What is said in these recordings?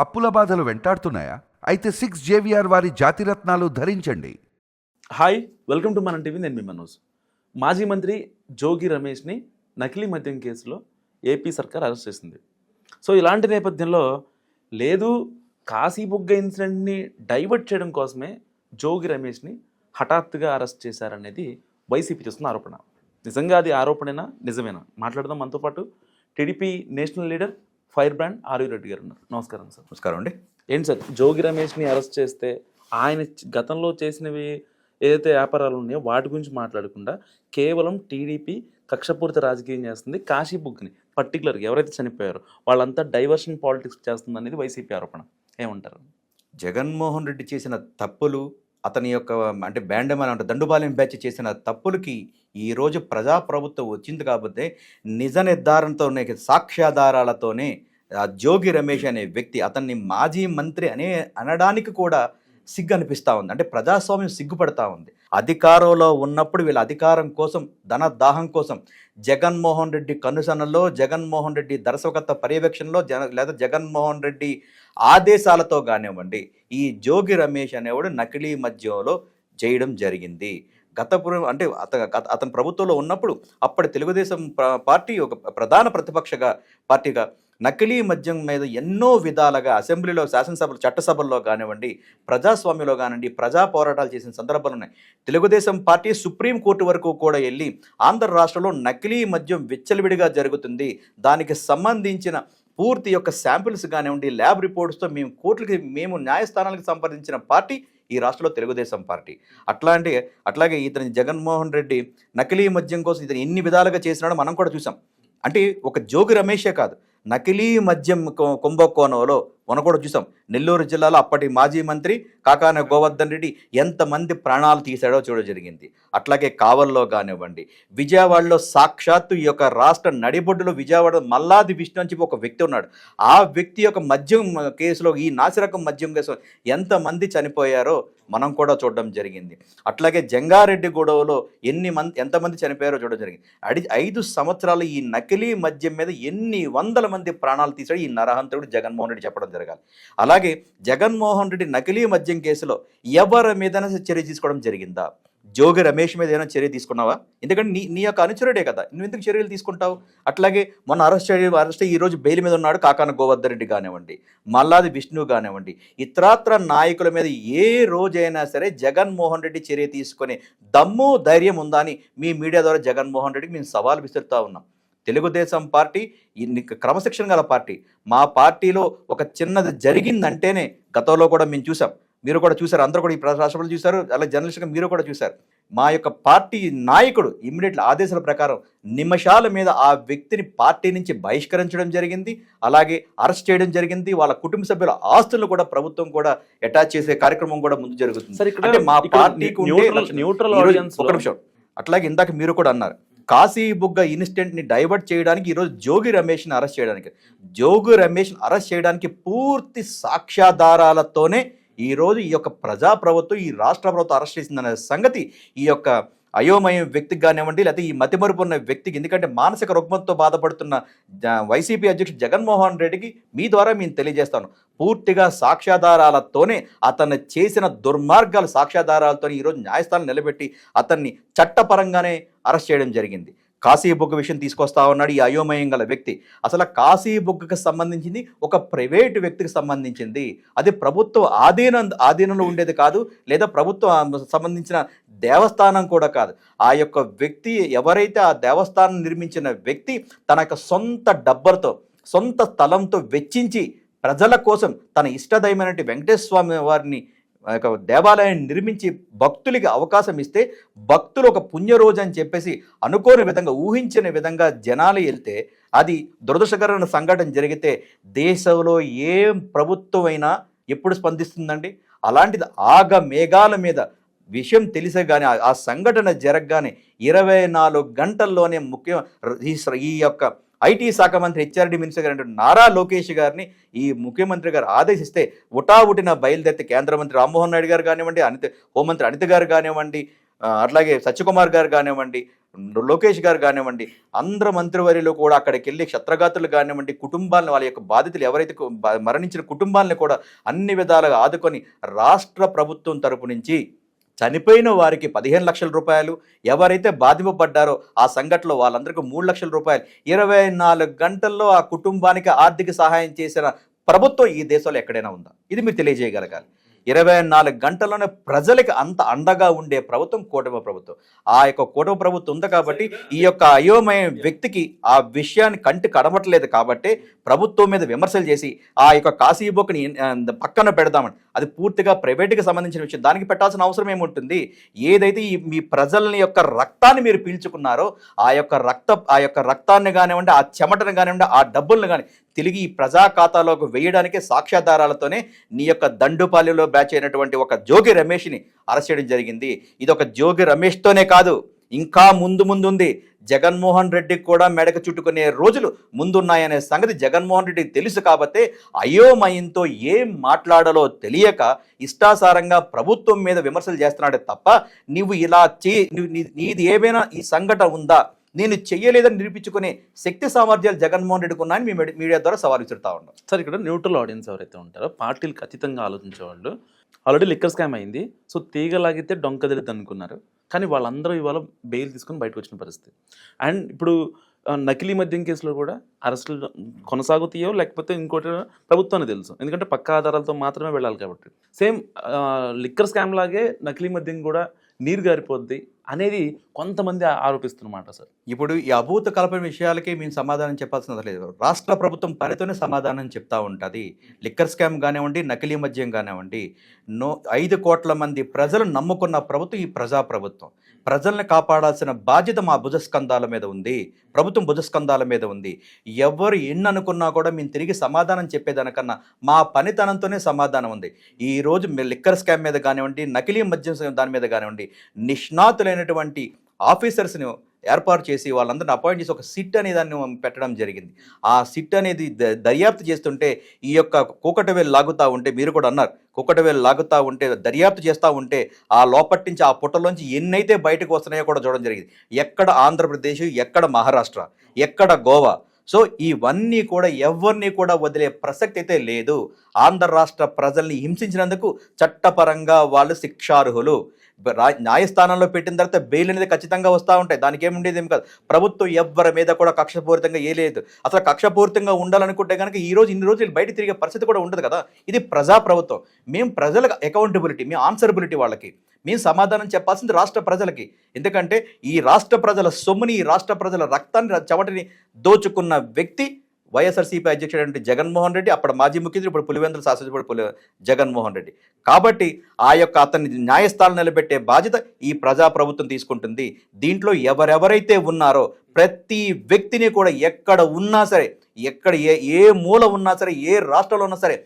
అప్పుల బాధలు వెంటాడుతున్నాయా? అయితే సిక్స్ జేవిఆర్ వారి జాతిరత్నాలు ధరించండి. హాయ్ వెల్కమ్ టు మన టీవీ నేను మీ మనోజ్. మాజీ మంత్రి జోగి రమేష్ని నకిలీ మద్యం కేసులో ఏపీ సర్కార్ అరెస్ట్ చేసింది. సో ఇలాంటి నేపథ్యంలో లేదు కాశీ బుగ్గ ఇన్సిడెంట్ని డైవర్ట్ చేయడం కోసమే జోగి రమేష్ని హఠాత్తుగా అరెస్ట్ చేశారనేది వైసీపీ చేస్తున్న ఆరోపణ. నిజంగా అది ఆరోపణేనా? నిజమేనా? మాట్లాడదాం మనతో పాటు. TDP national leader fire brand RU Reddy గారు ఉన్నారు. నమస్కారం సార్. నమస్కారం అండి. ఏంటి సార్ జోగి రమేష్ని అరెస్ట్ చేస్తే ఆయన గతంలో చేసినవి ఏదైతే వ్యాపారాలు ఉన్నాయో వాటి గురించి మాట్లాడకుండా కేవలం టీడీపీ కక్షపూరిత రాజకీయం చేస్తుంది. కాశీ బుక్ని పర్టికులర్గా ఎవరైతే చనిపోయారో వాళ్ళంతా డైవర్షన్ పాలిటిక్స్ చేస్తుంది అనేది వైసీపీ ఆరోపణ. ఏమంటారు? జగన్మోహన్ రెడ్డి చేసిన తప్పులు అతని యొక్క అంటే బ్యాండమన్ అంటే దండుబాలెం బ్యాచ్ చేసిన తప్పులకి ఈరోజు ప్రజాప్రభుత్వం వచ్చింది కాబట్టి నిజ నిర్ధారణతోనే సాక్ష్యాధారాలతోనే ఆ జోగి రమేష్ అనే వ్యక్తి అతన్ని మాజీ మంత్రి అనే అనడానికి కూడా సిగ్గు అనిపిస్తూ ఉంది. అంటే ప్రజాస్వామ్యం సిగ్గుపడతా ఉంది. అధికారంలో ఉన్నప్పుడు వీళ్ళ అధికారం కోసం ధన దాహం కోసం జగన్మోహన్ రెడ్డి కనుసనలో జగన్మోహన్ రెడ్డి దర్శకత్వ పర్యవేక్షణలో జన లేదా జగన్మోహన్ రెడ్డి ఆదేశాలతో కానివ్వండి ఈ జోగి రమేష్ అనేవాడు నకిలీ మధ్యంలో చేయడం జరిగింది. గత అంటే అత గత- అతను ప్రభుత్వంలో ఉన్నప్పుడు అప్పటి తెలుగుదేశం ప- పార్టీ ఒక ప్రధాన ప్రతిపక్షగా పార్టీగా నకిలీ మద్యం మీద ఎన్నో విధాలుగా అసెంబ్లీలో శాసనసభలు చట్టసభల్లో కానివ్వండి ప్రజాస్వామ్యంలో కానివ్వండి ప్రజా పోరాటాలు చేసిన సందర్భాలు ఉన్నాయి. తెలుగుదేశం పార్టీ సుప్రీంకోర్టు వరకు కూడా వెళ్ళి ఆంధ్ర రాష్ట్రంలో నకిలీ మద్యం విచ్చలవిడిగా జరుగుతుంది. దానికి సంబంధించిన పూర్తి యొక్క శాంపిల్స్ కానివ్వండి ల్యాబ్ రిపోర్ట్స్తో మేము కోర్టులకి మేము న్యాయస్థానాలకు సంప్రదించిన పార్టీ ఈ రాష్ట్రంలో తెలుగుదేశం పార్టీ. అట్లాంటి అట్లాగే ఇతని జగన్మోహన్ రెడ్డి నకిలీ మద్యం కోసం ఇతను ఎన్ని విధాలుగా చేసినాడో మనం కూడా చూసాం. అంటే ఒక జోగి రమేషే కాదు. నకిలీ మద్యం కుంభకోణంలో మనం కూడా చూసాం. నెల్లూరు జిల్లాలో అప్పటి మాజీ మంత్రి కాకాన గోవర్ధన్ రెడ్డి ఎంతమంది ప్రాణాలు తీశాడో చూడ జరిగింది. అట్లాగే కావల్లో కానివ్వండి. విజయవాడలో సాక్షాత్తు ఈ యొక్క రాష్ట్ర నడిబొడ్డులో విజయవాడ మల్లాది విష్ణు అని చెప్పి ఒక వ్యక్తి ఉన్నాడు. ఆ వ్యక్తి యొక్క మద్యం కేసులో ఈ నాసిరకం మద్యం కేసులో ఎంతమంది చనిపోయారో మనం కూడా చూడడం జరిగింది. అట్లాగే జంగారెడ్డి గొడవలో ఎన్ని మంది ఎంతమంది చనిపోయారో చూడడం జరిగింది. అడి ఐదు సంవత్సరాలు ఈ నకిలీ మద్యం మీద ఎన్ని వందల మంది ప్రాణాలు తీశాడు ఈ నరహంతుడు జగన్మోహన్ రెడ్డి చెప్పడం జరగాలి. అలాగే జగన్మోహన్ రెడ్డి నకిలీ మద్యం కేసులో ఎవరి మీద చర్య తీసుకోవడం జరిగిందా? జోగి రమేష్ మీద ఏమైనా చర్య తీసుకున్నావా? ఎందుకంటే నీ నీ యొక్క అనుచరుడే కదా నువ్వు ఎందుకు చర్యలు తీసుకుంటావు? అట్లాగే మొన్న అరెస్ట్ అయ్యి అరెస్ట్ ఈ రోజు బెయిల్ మీద ఉన్నాడు కాకాన గోవర్ధన్ రెడ్డి కానివ్వండి మల్లాది విష్ణు కానివ్వండి ఇతరాత్ర నాయకుల మీద ఏ రోజైనా సరే జగన్మోహన్ రెడ్డి చర్య తీసుకునే దమ్ము ధైర్యం ఉందా అని మీ మీడియా ద్వారా జగన్మోహన్ రెడ్డికి మేము సవాల్ విసురుతా ఉన్నాం. తెలుగుదేశం పార్టీ క్రమశిక్షణ గల పార్టీ. మా పార్టీలో ఒక చిన్నది జరిగిందంటేనే గతంలో కూడా మేము చూసాం. మీరు కూడా చూసారు. అందరూ కూడా ఈ రాష్ట్రపతి చూశారు అలాగే జర్నలిస్ట్గా మీరు కూడా చూశారు మా యొక్క పార్టీ నాయకుడు ఇమ్మీడియట్లీ ఆదేశాల ప్రకారం నిమిషాల మీద ఆ వ్యక్తిని పార్టీ నుంచి బహిష్కరించడం జరిగింది. అలాగే అరెస్ట్ చేయడం జరిగింది. వాళ్ళ కుటుంబ సభ్యుల ఆస్తులను కూడా ప్రభుత్వం కూడా అటాచ్ చేసే కార్యక్రమం కూడా ముందు జరుగుతుంది. అంటే మా పార్టీకి ఉండే న్యూట్రల్ ఒక నిమిషం. అట్లాగే ఇందాక మీరు కూడా అన్నారు. కాశీ బుగ్గ ఇన్సిడెంట్ని డైవర్ట్ చేయడానికి ఈరోజు జోగి రమేష్ని అరెస్ట్ చేయడానికి. జోగి రమేష్ని అరెస్ట్ చేయడానికి పూర్తి సాక్ష్యాధారాలతోనే ఈ రోజు ఈ యొక్క ప్రజాప్రభుత్వం ఈ రాష్ట్ర ప్రభుత్వం అరెస్ట్ చేసిందనే సంగతి ఈ యొక్క అయోమయం వ్యక్తికి కానివ్వండి లేకపోతే ఈ మతిమరుపు ఉన్న వ్యక్తికి. ఎందుకంటే మానసిక రుగ్మతతో బాధపడుతున్న జ- వైసీపీ అధ్యక్షుడు జగన్మోహన్ రెడ్డికి మీ ద్వారా మేము తెలియజేస్తాను. పూర్తిగా సాక్ష్యాధారాలతోనే అతను చేసిన దుర్మార్గాల సాక్ష్యాధారాలతో ఈరోజు న్యాయస్థానం నిలబెట్టి అతన్ని చట్టపరంగానే అరెస్ట్ చేయడం జరిగింది. కాశీ బొగ్గు విషయం తీసుకొస్తా ఉన్నాడు ఈ అయోమయం గల వ్యక్తి. అసలు కాశీ బుగ్గకు సంబంధించింది ఒక ప్రైవేట్ వ్యక్తికి సంబంధించింది. అది ప్రభుత్వ ఆధీనం ఆధీనంలో ఉండేది కాదు లేదా ప్రభుత్వం సంబంధించిన దేవస్థానం కూడా కాదు. ఆ యొక్క వ్యక్తి ఎవరైతే ఆ దేవస్థానం నిర్మించిన వ్యక్తి తన యొక్క సొంత డబ్బలతో సొంత స్థలంతో వెచ్చించి ప్రజల కోసం తన ఇష్టదైమైనటువంటి వెంకటేశ్వర స్వామి వారిని ఆ యొక్క దేవాలయాన్ని నిర్మించి భక్తులకి అవకాశం ఇస్తే భక్తులు ఒక పుణ్యరోజు అని చెప్పేసి అనుకోని విధంగా ఊహించని విధంగా జనాలు వెళ్తే అది దురదృష్టకరమైన సంఘటన జరిగితే దేశంలో ఏం ప్రభుత్వం అయినా ఎప్పుడు స్పందిస్తుందండి? అలాంటిది ఆగ మేఘాల మీద విషయం తెలిసే కానీ ఆ- సంఘటన జరగగానే ఇరవై నాలుగు గంటల్లోనే ముఖ్యం ఈ ఈ యొక్క ఐటీ శాఖ మంత్రి హెచ్ఆర్డి మినిస్టర్ గారు నారా లోకేష్ గారిని ఈ ముఖ్యమంత్రి గారు ఆదేశిస్తే ఉటావుటిన బయలుదేరితే కేంద్ర మంత్రి రామ్మోహన్ నాయుడు గారు కానివ్వండి అనిత హోంమంత్రి అనిత గారు కానివ్వండి అట్లాగే సత్యకుమార్ గారు కానివ్వండి లోకేష్ గారు కానివ్వండి అందరు మంత్రివర్యులు కూడా అక్కడికి వెళ్ళి క్షత్రగాతులు కానివ్వండి కుటుంబాలను వాళ్ళ యొక్క బాధితులు ఎవరైతే మరణించిన కుటుంబాలను కూడా అన్ని విధాలుగా ఆదుకొని రాష్ట్ర ప్రభుత్వం తరపు నుంచి చనిపోయిన వారికి పదిహేను లక్షల రూపాయలు ఎవరైతే బాధింపబడ్డారో ఆ సంఘటనలో వాళ్ళందరికీ మూడు లక్షల రూపాయలు. ఇరవై నాలుగు గంటల్లో ఆ కుటుంబానికి ఆర్థిక సహాయం చేసిన ప్రభుత్వం ఈ దేశంలో ఎక్కడైనా ఉందా? ఇది మీరు తెలియజేయగలగాలి. ఇరవై నాలుగు గంటల్లోనే ప్రజలకు అంత అండగా ఉండే ప్రభుత్వం కూటమి ప్రభుత్వం. ఆ యొక్క కూటమి ప్రభుత్వం ఉంది కాబట్టి ఈ యొక్క అయోమయ వ్యక్తికి ఆ విషయాన్ని కంటి కడమట్లేదు కాబట్టి ప్రభుత్వం మీద విమర్శలు చేసి ఆ యొక్క కాశీబొక్కని ఆ, పక్కన పెడదామని. అది పూర్తిగా ప్రైవేట్కి సంబంధించిన విషయం. దానికి పెట్టాల్సిన అవసరం ఏముంటుంది? ఏదైతే ఈ మీ ప్రజలని యొక్క రక్తాన్ని మీరు పీల్చుకున్నారో ఆ యొక్క రక్త ఆ యొక్క రక్తాన్ని కానివ్వండి ఆ చెమటను కానివ్వండి ఆ డబ్బులను కానీ తిరిగి ఈ ప్రజా ఖాతాలోకి వేయడానికి సాక్ష్యాధారాలతోనే నీ యొక్క దండుపాలెంలో బ్యాచ్ అయినటువంటి ఒక జోగి రమేష్ని అరెస్ట్ చేయడం జరిగింది. ఇది ఒక జోగి రమేష్తోనే కాదు ఇంకా ముందు ముందు ఉంది జగన్మోహన్ రెడ్డికి కూడా మెడక చుట్టుకునే రోజులు ముందున్నాయనే సంగతి జగన్మోహన్ రెడ్డికి తెలుసు కాబట్టి అయోమయంతో ఏం మాట్లాడాలో తెలియక ఇష్టాసారంగా ప్రభుత్వం మీద విమర్శలు చేస్తున్నాడే తప్ప నువ్వు ఇలా చే నీది ఏమైనా ఈ సంఘటన ఉందా? నేను చెయ్యలేదని నిరూపించుకునే శక్తి సామర్థ్యాలు జగన్మోహన్ రెడ్డికి ఉన్నాయని మీ మీడియా ద్వారా సవాల్ విసురుతా ఉన్నాం. సార్ ఇక్కడ న్యూట్రల్ ఆడియన్స్ ఎవరైతే ఉంటారో పార్టీలు ఖచ్చితంగా ఆలోచించే వాళ్ళు ఆల్రెడీ లిక్కర్ స్కామ్ అయింది. సో తీగలాగితే డొంక తిరుగుతుంది అనుకున్నారు. కానీ వాళ్ళందరూ ఇవాళ బెయిల్ తీసుకొని బయటకు వచ్చిన పరిస్థితి. అండ్ ఇప్పుడు నకిలీ మద్యం కేసులో కూడా అరెస్టులు కొనసాగుతాయో లేకపోతే ఇంకోటి ప్రభుత్వానికి తెలుసు. ఎందుకంటే పక్కా ఆధారాలతో మాత్రమే వెళ్ళాలి కాబట్టి. సేమ్ లిక్కర్ స్కామ్ లాగే నకిలీ మద్యం కూడా నీరు గారిపోద్ది. అనేది కొంతమంది ఆరోపిస్తున్నమాట సార్. ఇప్పుడు ఈ అభూత కలపన విషయాలకి మేము సమాధానం చెప్పాల్సిన లేదు. రాష్ట్ర ప్రభుత్వం పనితోనే సమాధానం చెప్తా ఉంటుంది. లిక్కర్ స్కామ్ కానివ్వండి నకిలీ మద్యం కానివ్వండి నో ఐదు కోట్ల మంది ప్రజలు నమ్ముకున్న ప్రభుత్వం ఈ ప్రజా ప్రభుత్వం ప్రజల్ని కాపాడాల్సిన బాధ్యత మా భుజస్కంధాల మీద ఉంది. ప్రభుత్వం భుజస్కంధాల మీద ఉంది. ఎవరు ఎన్ని అనుకున్నా కూడా మేము తిరిగి సమాధానం చెప్పేదానికన్నా మా పనితనంతోనే సమాధానం ఉంది. ఈ రోజు లిక్కర్ స్కామ్ మీద కానివ్వండి నకిలీ మద్యం దాని మీద కానివ్వండి నిష్ణాతులైనటువంటి ఆఫీసర్స్ని ఏర్పాటు చేసి వాళ్ళందరిని అపాయింట్ చేసి ఒక సిట్ అనే దాన్ని పెట్టడం జరిగింది. ఆ సిట్ అనేది ద- దర్యాప్తు చేస్తుంటే ఈ యొక్క కూకటవేలు లాగుతూ ఉంటే మీరు కూడా అన్నారు. కూకటవేలు లాగుతూ ఉంటే దర్యాప్తు చేస్తూ ఉంటే ఆ లోపటి నుంచి ఆ పుట్టలోంచి ఎన్నైతే బయటకు వస్తున్నాయో కూడా చూడడం జరిగింది. ఎక్కడ ఆంధ్రప్రదేశ్ ఎక్కడ మహారాష్ట్ర ఎక్కడ గోవా సో ఇవన్నీ కూడా ఎవరిని కూడా వదిలే ప్రసక్తి అయితే లేదు. ఆంధ్ర రాష్ట్ర ప్రజల్ని హింసించినందుకు చట్టపరంగా వాళ్ళు శిక్షార్హులు. న్యాయస్థానంలో పెట్టిన తర్వాత బెయిల్ అనేది ఖచ్చితంగా వస్తూ ఉంటాయి. దానికి ఏముండేది ఏం కాదు. ప్రభుత్వం ఎవ్వరి మీద కూడా కక్షపూరితంగా ఏ లేదు. అసలు కక్షపూరితంగా ఉండాలనుకుంటే కనుక ఈ రోజు ఇన్ని రోజులు బయట తిరిగే పరిస్థితి కూడా ఉండదు కదా. ఇది ప్రజా ప్రభుత్వం మేము ప్రజలకు అకౌంటబిలిటీ మేము ఆన్సరబిలిటీ వాళ్ళకి. మేము సమాధానం చెప్పాల్సింది రాష్ట్ర ప్రజలకి. ఎందుకంటే ఈ రాష్ట్ర ప్రజల సొమ్ముని ఈ రాష్ట్ర ప్రజల రక్తాన్ని చవటిని దోచుకున్న వ్యక్తి వైఎస్ఆర్సీపీ అధ్యక్షుడు జగన్మోహన్ రెడ్డి అప్పుడు మాజీ ముఖ్యమంత్రి ఇప్పుడు పులివెందుల శాసనసభ్యుడు పులి జగన్మోహన్ రెడ్డి. కాబట్టి ఆ యొక్క అతన్ని న్యాయస్థానం నిలబెట్టే బాధ్యత ఈ ప్రజా ప్రభుత్వం తీసుకుంటుంది. దీంట్లో ఎవరెవరైతే ఉన్నారో ప్రతి వ్యక్తిని కూడా ఎక్కడ ఉన్నా సరే ఎక్కడ ఏ ఏ మూల ఉన్నా సరే ఏ రాష్ట్రంలో ఉన్నా సరే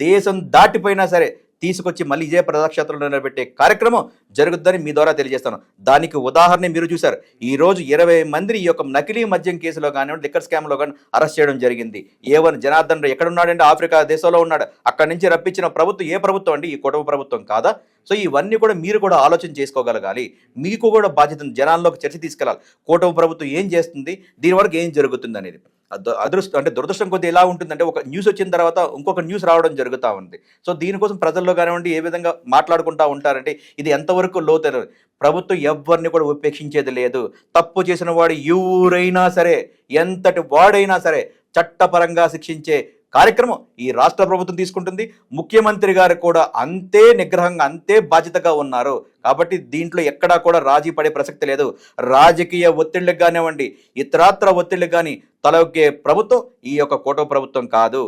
దేశం దాటిపోయినా సరే తీసుకొచ్చి మళ్ళీ ఇదే ప్రజాక్షేత్రంలో నిలబెట్టే కార్యక్రమం జరుగుతుందని మీ ద్వారా తెలియజేస్తాను. దానికి ఉదాహరణ మీరు చూశారు. ఈరోజు ఇరవై మందిని ఈ యొక్క నకిలీ మద్యం కేసులో కానివ్వండి లిక్కర్ స్కామ్లో కానీ అరెస్ట్ చేయడం జరిగింది. ఏవన్ జనార్దన్ ఎక్కడున్నాడంటే ఆఫ్రికా దేశంలో ఉన్నాడు. అక్కడి నుంచి రప్పించిన ప్రభుత్వం ఏ ప్రభుత్వం అండి? ఈ కుటుంబ ప్రభుత్వం కాదా? సో ఇవన్నీ కూడా మీరు కూడా ఆలోచన చేసుకోగలగాలి. మీకు కూడా బాధ్యత జనాల్లోకి చర్చ తీసుకెళ్ళాలి. కూటమి ప్రభుత్వం ఏం చేస్తుంది? దీనివరకు ఏం జరుగుతుంది అనేది. అదృష్టం అంటే దురదృష్టం కొద్ది ఎలా ఉంటుందంటే ఒక న్యూస్ వచ్చిన తర్వాత ఇంకొక న్యూస్ రావడం జరుగుతూ ఉంది. సో దీనికోసం ప్రజల్లో కానివ్వండి ఏ విధంగా మాట్లాడుకుంటూ ఉంటారంటే ఇది ఎంతవరకు లోతైన ప్రభుత్వం ఎవరిని కూడా ఉపేక్షించేది లేదు. తప్పు చేసిన వాడు ఎవరైనా సరే ఎంతటి వాడైనా సరే చట్టపరంగా శిక్షించే కార్యక్రమం ఈ రాష్ట్ర ప్రభుత్వం తీసుకుంటుంది. ముఖ్యమంత్రి గారు కూడా అంతే నిగ్రహంగా అంతే బాధ్యతగా ఉన్నారు. కాబట్టి దీంట్లో ఎక్కడా కూడా రాజీ పడే ప్రసక్తి లేదు. రాజకీయ ఒత్తిళ్ళకి కానివ్వండి ఇతరాత్ర ఒత్తిళ్ళకి కానీ తలొగ్గే ప్రభుత్వం ఈ యొక్క కోట ప్రభుత్వం కాదు.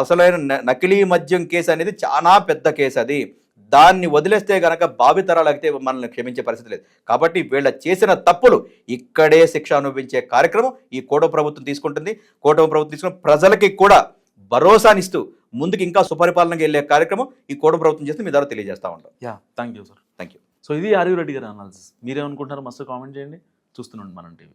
అసలైన నకిలీ మద్యం కేసు అనేది చాలా పెద్ద కేసు అది. దాన్ని వదిలేస్తే గనక భావితరాలైతే మనల్ని క్షమించే పరిస్థితి లేదు. కాబట్టి వీళ్ళ చేసిన తప్పులు ఇక్కడే శిక్ష అనుభవించే కార్యక్రమం ఈ కూటమి ప్రభుత్వం తీసుకుంటుంది. కూటమి ప్రభుత్వం తీసుకుని ప్రజలకి కూడా భరోసానిస్తూ ముందుకు ఇంకా సుపరిపాలనకి వెళ్ళే కార్యక్రమం ఈ కోట ప్రభుత్వం చేస్తే మీ ద్వారా తెలియజేస్తా ఉంటాం. Yeah. Thank you sir. Thank you so ఇది ఆర్యూ రెడ్డి గారి అనాలిసిస్. మీరేమనుకుంటున్నారు మస్తు కామెంట్ చేయండి. చూస్తున్నాండి మనం టీవీ.